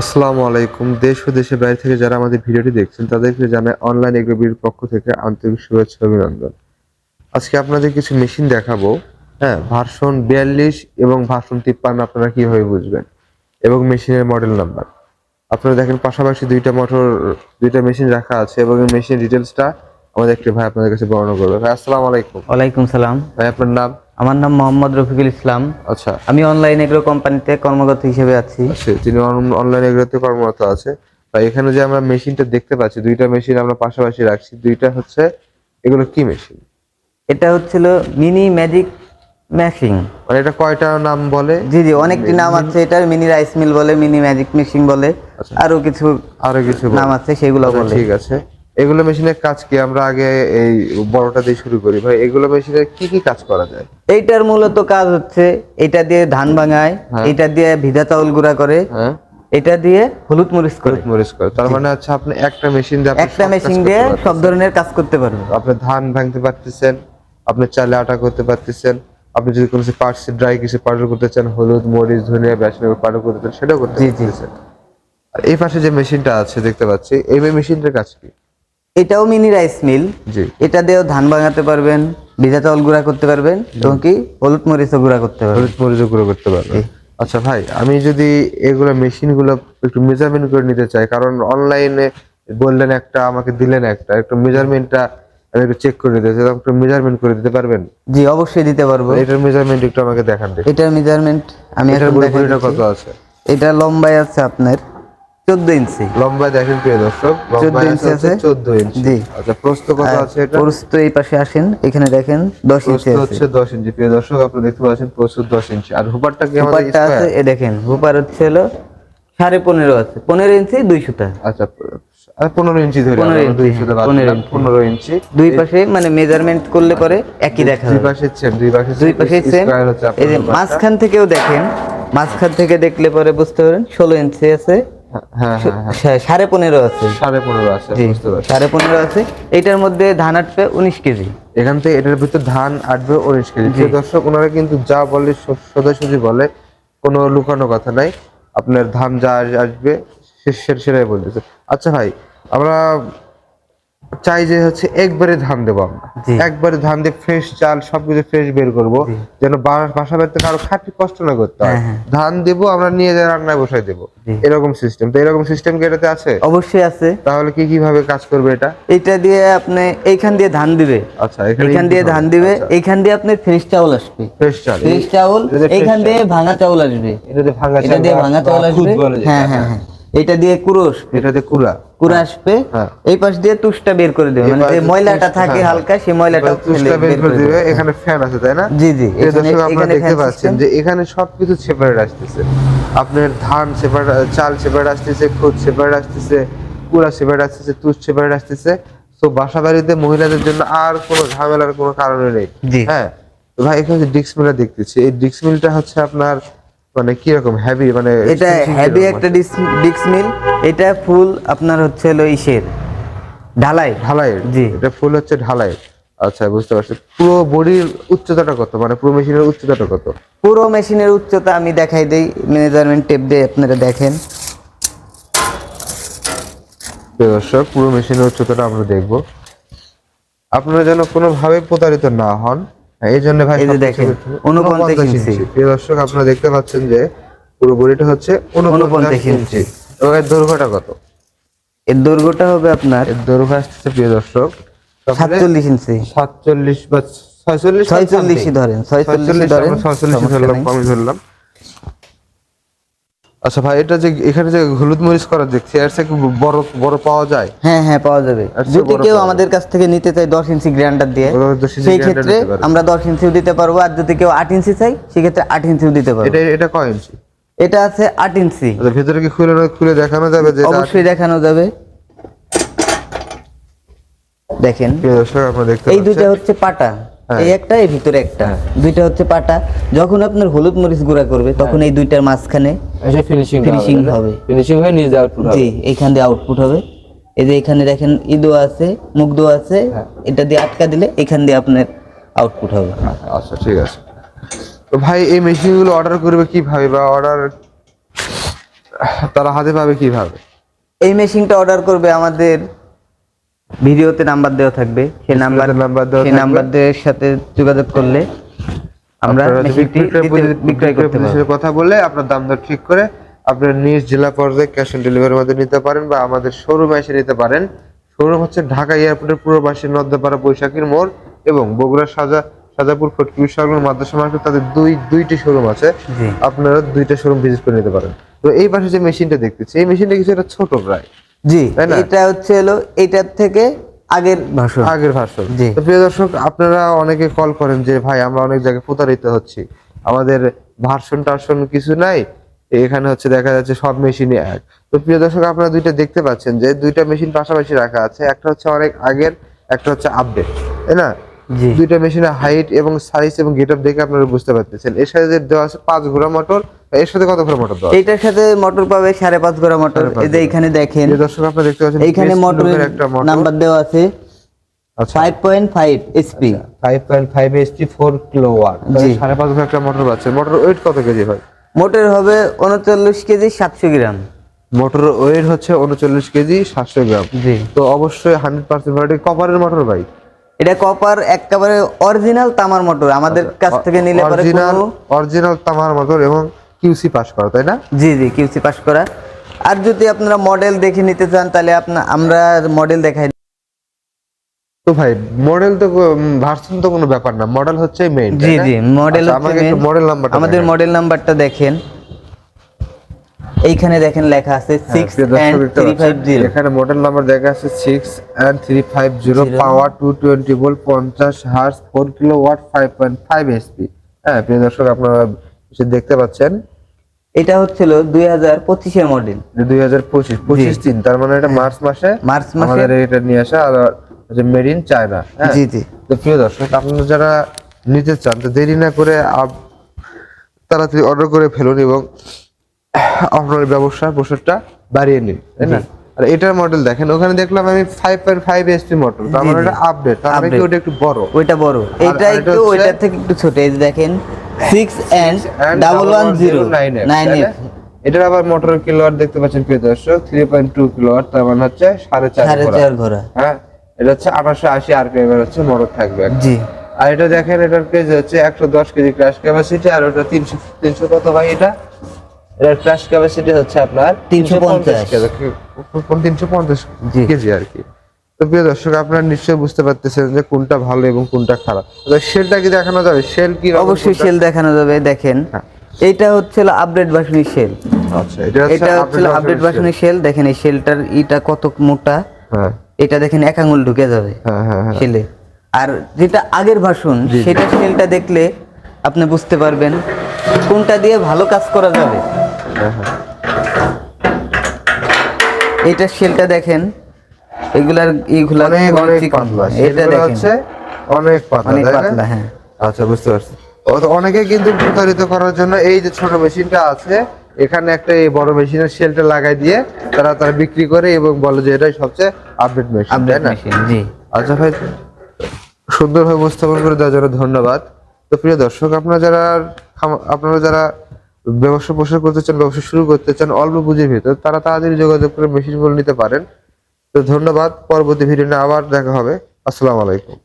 আসসালামু আলাইকুম। দেশ ও দেশের বাইরে থেকে যারা আমাদের ভিডিওটি দেখছেন তাদেরকে জানাই অনলাইন এগ্রোবির পক্ষ থেকে আন্তরিক শুভেচ্ছা অভিনন্দন। আজকে আপনাদের কিছু মেশিন দেখাবো। হ্যাঁ ভার্সন বিয়াল্লিশ এবং ভার্সন তিপ্পান্ন আপনারা কীভাবে বুঝবেন? এবং মেশিনের মডেল নাম্বার। আপনারা দেখেন পাশাপাশি দুইটা মোটর দুইটা মেশিন রাখা আছে এবং এই মেশিন ডিটেলসটা আমাদের একটি ভাই আপনাদের কাছে বর্ণনা করবে। ভাই আসসালামু আলাইকুম। ওয়ালাইকুম সালাম। ভাই আপনার নাম? আমার নাম মোহাম্মদ রফিকুল ইসলাম। আচ্ছা। আমি অনলাইন এগ্রো কোম্পানিতে কর্মরত হিসেবে আছি। তিনি অনলাইন এগুলোতে কর্মরত আছে। বা এখানে যে আমরা মেশিনটা দেখতে পাচ্ছি দুইটা মেশিন আমরা পাশাপাশি রাখছি দুইটা হচ্ছে এগুলো কি মেশিন এটা হচ্ছিল মিনি ম্যাজিক মেশিং মানে এটা কয়টা নাম বলে? জি জি অনেকটি নাম আছে এটার মিনি রাইস মিল বলে মিনি ম্যাজিক মেশিন বলে আচ্ছা। আরও কিছু আরও কিছু নাম আছে সেগুলো আচ্ছা, বলে। ঠিক আছে। এগুলো মেশিনের কাজ কি? আমরা আগে এই বড়টা দিয়ে শুরু করি। ভাই এগুলো মেশিনের কি কি কাজ করা যায়? এইটার মূলত কাজ হচ্ছে এটা দিয়ে ধান ভাঙায় হ্যাঁ। এটা দিয়ে ভিজা চাউল গুঁড়া করে হ্যাঁ। এটা দিয়ে হলুদ মরিচ করে। হলুদ মরিচ করে। তার মানে হচ্ছে আপনি একটা মেশিন দিয়ে একটা মেশিন দিয়ে সব ধরনের কাজ করতে পারবেন। আপনি ধান ভাঙতে পারতেছেন আপনি চালে আটা করতে পারতেছেন আপনি যদি কোনো পার্টস ড্রাই কিছু পাউডার করতে চান হলুদ মরিচ ধনিয়া বেসন পাউডার করতে চান সেটাও করতে। পারতেছেন। আর এই পাশে যে মেশিনটা আছে দেখতে পাচ্ছি এই মেশিনটার কাজ কি? এটাও মিনি রাইস মিল। এটা দিয়েও ধান ভাঙাতে পারবেন ভিজা চাউল গুঁড়া করতে পারবেন এবং কি হলুদ মরিচও গুঁড়া করতে পারবেন। হলুদ মরিচ গুঁড়া করতে পারবেন। আচ্ছা ভাই আমি যদি এগুলো মেশিনগুলো একটু মেজারমেন্ট করে নিতে চাই কারণ অনলাইনে বললেন একটা আমাকে দিলেন একটা একটু মেজারমেন্টটা আমি একটু চেক করে নিতে চাই একটু মেজারমেন্ট করে দিতে পারবেন? জি অবশ্যই দিতে পারব। এটার মেজারমেন্ট একটু আমাকে দেখান দেখি। এটার মেজারমেন্ট আমি এটার বড়িটা কত আছে? এটা লম্বায় আছে আপনার। চোদ্দ ইঞ্চি। লম্বায় দেখেন প্রিয় দর্শক লম্বায় 14 ইঞ্চি আছে আছে। চোদ্দ ইঞ্চি। জি। আচ্ছা প্রস্থ কত আছে এটা? প্রস্ত এই পাশে আসেন এখানে দেখেন দশ প্রস্থ ইঞ্চি আছে। হচ্ছে দশ ইঞ্চি। প্রিয় দর্শক দেখতে পাচ্ছেন প্রস্থ দশ ইঞ্চি। আর হুপারটা কি আমাদের হুপারটা আছে এ দেখেন হুপার হচ্ছে হলো সাড়ে পনেরো আছে। পনেরো ইঞ্চি দুই সুতা। আচ্ছা আর পনেরো ইঞ্চি ধরে 15 আমরা ইঞ্চি, দুই সাথে পনেরো ইঞ্চি। পনেরো ইঞ্চি। দুই পাশে মানে মেজারমেন্ট করলে পরে একই দেখা দুই পাশে সেম দুই পাশে দুই পাশে সেম এই যে মাঝখান থেকেও দেখেন মাঝখান থেকে দেখলে পরে বুঝতে পারেন ষোলো ইঞ্চি আছে। হ্যাঁ হ্যাঁ হ্যাঁ সাড়ে পনেরো আছে। সাড়ে পনেরো আছে জি বুঝতে পারছি। সাড়ে পনেরো আছে। এটার মধ্যে ধান আটবে উনিশ কেজি। এখান থেকে এটার ভিতরে ধান আটবে উনিশ কেজি। যে দর্শক ওনারা কিন্তু যা বলে সোজাসুজি বলে কোনো লুকানো কথা নাই। আপনার ধান যা আসবে সেটাই বলতেছে। আচ্ছা ভাই আমরা চাই যে হচ্ছে একবারে ধান দেবো আমরা। একবারে ধান দিয়ে ফ্রেশ চাল সবকিছু ফ্রেশ বের করব। যেন বাসা বাড়িতে কারও খাটি কষ্ট না করতে হয়। হ্যাঁ, হ্যাঁ। ধান দেবো আমরা নিয়ে যাই রান্নায় বসাই দেবো। এরকম সিস্টেম তো এরকম সিস্টেম কি এটাতে আছে? অবশ্যই আছে। তাহলে কি কীভাবে কাজ করবে এটা? এটা দিয়ে আপনি এইখান দিয়ে ধান দিবে। আচ্ছা এখানে এইখান দিয়ে ধান। দিবে। এইখান দিয়ে আপনি ফ্রেশ চাউল আসবে। ফ্রেশ চাল। ফ্রেশ চাউল এইখান দিয়ে ভাঙা চাউল আসবে। এটা দিয়ে ভাঙা চাউল আসবে। হ্যাঁ হ্যাঁ হ্যাঁ। এটা দিয়ে কুড়ো এটা দিয়ে কুড়া। কুড়া আসবে। হ্যাঁ। এই পাশ দিয়ে তুষটা বের করে দেবে। মানে যে ময়লাটা থাকে হ্যাঁ, হালকা সেই ময়লাটা তুষটা বের করে দিবে। এখানে ফ্যান আছে তাই না? জি, জি, এখানে- আপনারা দেখতে পাচ্ছেন যে এখানে সবকিছু সেপারেট আসতেছে। আপনার ধান সেপারেট চাল সেপারেট আসতেছে খুদ সেপারেট আসতেছে কুড়া সেপারেট আসতেছে তুষ সেপারেট আসতেছে। তো বাসা বাড়িতে মহিলাদের জন্য আর কোনো ঝামেলার কোনো কারণে নেই। জি। হ্যাঁ। ভাই এখানে ডিক্স মিলটা দেখতেছি এই ডিক্স মিলটা হচ্ছে আপনার মানে কি রকম হেভি মানে এটা হেভি একটা? ডিক্স মিল এটা ফুল আপনার হচ্ছে হলো ইসের। ঢালাই। ঢালাইয়ের জি। এটা ফুল হচ্ছে ঢালাই। আচ্ছা বুঝতে পারছি। পুরো বডির উচ্চতাটা কত? মানে পুরো মেশিনের উচ্চতাটা কত? পুরো মেশিনের উচ্চতা আমি দেখাই দেই মেজারমেন্ট টেপ দিয়ে আপনারা দেখেন। দর্শক পুরো মেশিনের উচ্চতাটা আমরা দেখব। আপনারা যেন কোনোভাবে প্রতারিত না হন এই জন্য ভাই দেখেন, একটু 49 49 ইঞ্চি। প্রিয় দর্শক আপনারা দেখতে পাচ্ছেন যে পুরো বডিটা হচ্ছে 49 49 ইঞ্চি। এবং এর দৈর্ঘ্যটা কত এর দৈর্ঘ্যটা হবে আপনার এর দৈর্ঘ্য আসছে প্রিয় দর্শক সাতচল্লিশ ইঞ্চি সাতচল্লিশ বা ছয়চল্লিশ ছয়চল্লিশই ধরেন ছয়চল্লিশই ধরেন ছয়চল্লিশ ধরলাম। কমই ধরলাম আচ্ছা ভাই এটা যে এখানে যে হলুদ মরিচ করা দেখছি এর থেকে বড় বড় পাওয়া যায়? হ্যাঁ হ্যাঁ পাওয়া যাবে। যদি কেউ আমাদের কাছ থেকে নিতে চায় দশ ইঞ্চি গ্রাইন্ডার দিয়ে ওরা 10 ইঞ্চি সেই ক্ষেত্রে আমরা দশ ইঞ্চিও দিতে পারব আর যদি কেউ আট ইঞ্চি চাই সেক্ষেত্রে আট ইঞ্চিও দিতে পারব। এটা এটা কয় ইঞ্চি? এটা আছে আট ইঞ্চি। আচ্ছা ভিতরে কি খুলে খুলে দেখানো যাবে যে অবশ্যই দেখানো যাবে। দেখেন। এই দুইটা হচ্ছে পাটা। এই একটা এই ভিতরে একটা। দুইটা হচ্ছে পাটা। যখন আপনার হলুদ মরিচ গুঁড়া করবে তখন এই দুইটার মাঝখানে এসে ফিনিশিং হবে। ফিনিশিং হয়ে। নিজে আউটপুট হবে। জি এইখান দিয়ে আউটপুট হবে। এই যে এখানে দেখেন ইদো আছে মুগ্ধ আছে হ্যাঁ। এটা দিয়ে আটকা দিলে এখান দিয়ে আপনার আউটপুট হবে। আচ্ছা ঠিক আছে। তো ভাই এই মেশিনগুলো অর্ডার করবে কীভাবে বা অর্ডার তারা হাতে পাবে কীভাবে? এই মেশিনটা অর্ডার করবে আমাদের ভিডিওতে নাম্বার দেওয়া থাকবে। সেই নাম্বার number দেওয়া সেই। নাম্বারদের সাথে যোগাযোগ করলে আমরা বিক্রয় করতে পারব। কথা বলে আপনার দাম দর ঠিক করে আপনার নিজ জেলা পর্যায়ে ক্যাশ অন ডেলিভারির মধ্যে নিতে পারেন বা আমাদের শোরুমে এসে নিতে পারেন। শোরুম হচ্ছে ঢাকা এয়ারপোর্টের পূর্ব পাশে নদ্দাপাড়া বৈশাখীর মোড় এবং বগুড়া সাজা সাজাপুর ফটকি সাগর মাদ্রাসা মার্কেট তাদের দুই দুইটি শোরুম আছে। আপনারা দুইটা শোরুম ভিজিট করে নিতে পারেন। তো এই পাশে যে মেশিনটা দেখতেছি এই মেশিনটা কিছু একটা ছোট প্রায়। জি। এটা হচ্ছে হলো এটার থেকে আগের ভাষণ। আগের ভার্সন জি। তো প্রিয় দর্শক আপনারা অনেকে কল করেন যে ভাই আমরা অনেক জায়গায় প্রতারিত হচ্ছি। আমাদের ভার্সন টার্সন কিছু নাই। এখানে হচ্ছে দেখা যাচ্ছে সব মেশিনই এক। তো প্রিয় দর্শক আপনারা দুইটা দেখতে পাচ্ছেন যে দুইটা মেশিন পাশাপাশি রাখা আছে। একটা হচ্ছে অনেক আগের একটা হচ্ছে আপডেট তাই না? দুইটা মেশিনের হাইট এবং সাইজ এবং গেটআপ দেখে আপনারা বুঝতে পারতেছেন। এর সাথে দেওয়া আছে পাঁচ ঘোড়া মোটর এর সাথে কত মোটর দেওয়া আছে? সাথে মোটর পাবে সাড়ে পাঁচ গোড়া মোটর এই যে এখানে দেখেন দর্শক আপনারা দেখতে পাচ্ছেন এইখানে মোটর নাম্বার দেওয়া আছে। আচ্ছা। এসপি। সাড়ে পাঁচ ঘণ্টা একটা মোটর পাচ্ছে। মোটর ওয়েট কত কেজি হয়? মোটর হবে উনচল্লিশ কেজি সাতশো গ্রাম। মোটর ওয়েট হচ্ছে উনচল্লিশ কেজি সাতশো গ্রাম। জি। তো অবশ্যই হান্ড্রেড পার্সেন্ট ভ্যারাইটি কপারের মোটর ভাই? এটা কপার একেবারে অরিজিনাল তামার মোটর আমাদের কাছ থেকে নিলে পরে অরিজিনাল অরিজিনাল তামার মোটর এবং কিউসি পাস করা তাই না? জি জি কিউসি পাস করা। আর যদি আপনারা মডেল দেখে নিতে চান তাহলে আপনার আমরা মডেল দেখাই তো ভাই মডেল তো ভার্সন তো কোনো ব্যাপার না। মডেল হচ্ছে মেইন জি জি মডেল আমাকে একটু মডেল নাম্বার আমাদের মডেল নাম্বারটা দেখেন। এইখানে দেখেন লেখা আছে সিক্স হ্যাঁ, এখানে মডেল নাম্বার দেখা আছে six and three five zero power two twenty volt পঞ্চাশ hertz four kilowatt five point five SP হ্যাঁ প্রিয় দর্শক আপনারা দেখতে পাচ্ছেন? এটা হচ্ছিল দুই হাজার পঁচিশের মডেল দুই হাজার পঁচিশ পঁচিশ তিন তার মানে এটা মার্চ মাসে মার্চ মাসে। আমাদের এটা নিয়ে আসা আর হচ্ছে মেড ইন চায়না হ্যাঁ? জি জি। তো প্রিয় দর্শক আপনারা যারা নিতে চান তো দেরি না করে তাড়াতাড়ি অর্ডার করে ফেলুন এবং আপনার ব্যবসার প্রসারটা বাড়িয়ে নিন তাই না? আর এটার মডেল দেখেন ওখানে দেখলাম আমি five point five SP model তার মানে এটা আপডেট তার মানে কি ওটা একটু বড়। ওইটা বড়। এটা একটু ওইটার থেকে একটু ছোট এই দেখেন। Six and double one zero nine eight এটার আবার মোটর কিলোয়াট দেখতে পাচ্ছেন প্রিয় দর্শক থ্রি পয়েন্ট টু কিলোয়াট তার মানে হচ্ছে সাড়ে চার সাড়ে চার ঘোড়া। হ্যাঁ এটা হচ্ছে আঠাশশো আশি আরপিএম এর হচ্ছে মোটর থাকবে। জি। আর এটা দেখেন এটার কেজি হচ্ছে একশো দশ কেজি ক্র্যাশ ক্যাপাসিটি আর ওটা তিনশো তিনশো কত ভাই এটা? এটার ক্র্যাশ ক্যাপাসিটি হচ্ছে আপনার 350 তিনশো পঞ্চাশ জি। কেজি আর কি। তো প্রিয় দর্শক আপনারা নিশ্চয়ই বুঝতে পারতেছেন যে কোনটা ভালো এবং কোনটা খারাপ। শেলটা কি দেখানো যাবে? শেল কি অবশ্যই? সেল দেখানো যাবে দেখেন। হ্যাঁ। এইটা হচ্ছিল আপডেট ভার্সনের সেল আচ্ছা এটা হচ্ছে এটা আপডেট ভার্সনের সেল দেখেন এই সেলটার ইটা কত মোটা? হ্যাঁ। এটা দেখেন এক আঙুল ঢুকে যাবে হ্যাঁ হ্যাঁ হ্যাঁ। সেলে আর যেটা আগের ভার্সন। সেটা সেলটা দেখলে আপনি বুঝতে পারবেন কোনটা দিয়ে ভালো কাজ করা যাবে। এটা সেলটা দেখেন। এগুলার এইগুলা অনেক অনেক পাতলা। এটা হচ্ছে অনেক পাতলা অনেক পাতলা হ্যাঁ। আচ্ছা বুঝতে পারছি। অনেকে কিন্তু প্রতারিত করার জন্য এই যে ছোট মেশিনটা আছে এখানে একটা এই বড় মেশিনের শেলটা লাগাই দিয়ে তারা তারা বিক্রি করে এবং বলে যে এটাই সবচেয়ে আপডেট মেশিন জি। আচ্ছা ভাই সুন্দরভাবে উপস্থাপন করে দেওয়ার জন্য ধন্যবাদ। তো প্রিয় দর্শক আপনারা যারা আপনারা যারা ব্যবসা প্রসার করতে চান ব্যবসা শুরু করতে চান অল্প পুঁজির ভিতর তারা তাড়াতাড়ি যোগাযোগ করে মেশিনগুলো নিতে পারেন। তো ধন্যবাদ পরবর্তী ভিডিও আবার দেখা হবে। আসসালামু আলাইকুম।